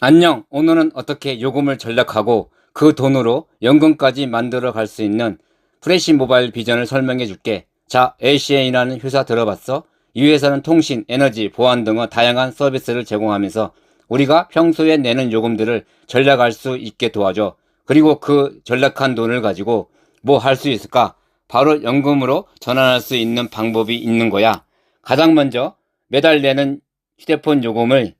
안녕. 오늘은 어떻게 요금을 절약하고 그 돈으로 연금까지 만들어 갈 수 있는 프레시 모바일 비전을 설명해 줄게. 자, LCN이라는 회사 들어봤어? 이 회사는 통신, 에너지, 보안 등의 다양한 서비스를 제공하면서 우리가 평소에 내는 요금들을 절약할 수 있게 도와줘. 그리고 그 절약한 돈을 가지고 뭐 할 수 있을까? 바로 연금으로 전환할 수 있는 방법이 있는 거야. 가장 먼저 매달 내는 휴대폰 요금을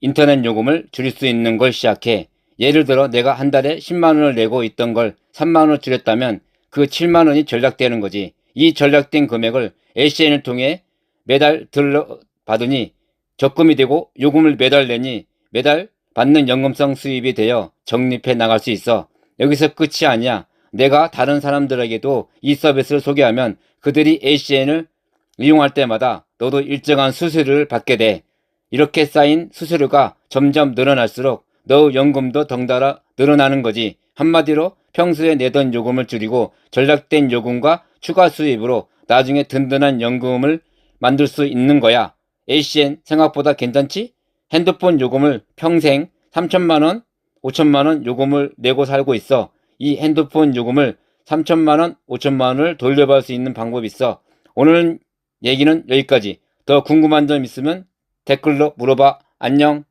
인터넷 요금을 줄일 수 있는 걸 시작해. 예를 들어 내가 한 달에 10만 원을 내고 있던 걸 3만 원을 줄였다면 그 7만 원이 절약되는 거지. 이 절약된 금액을 LCN을 통해 매달 들러 받으니 적금이 되고 요금을 매달 내니 매달 받는 연금성 수입이 되어 적립해 나갈 수 있어. 여기서 끝이 아니야. 내가 다른 사람들에게도 이 서비스를 소개하면 그들이 LCN을 이용할 때마다 너도 일정한 수수료를 받게 돼. 이렇게 쌓인 수수료가 점점 늘어날수록 너 연금도 덩달아 늘어나는 거지. 한마디로 평소에 내던 요금을 줄이고 전략된 요금과 추가 수입으로 나중에 든든한 연금을 만들 수 있는 거야. ACN 생각보다 괜찮지? 핸드폰 요금을 평생 3천만 원, 5천만 원 요금을 내고 살고 있어. 이 핸드폰 요금을 3천만 원, 5천만 원을 돌려받을 수 있는 방법이 있어. 오늘 얘기는 여기까지. 더 궁금한 점 있으면 댓글로 물어봐. 안녕.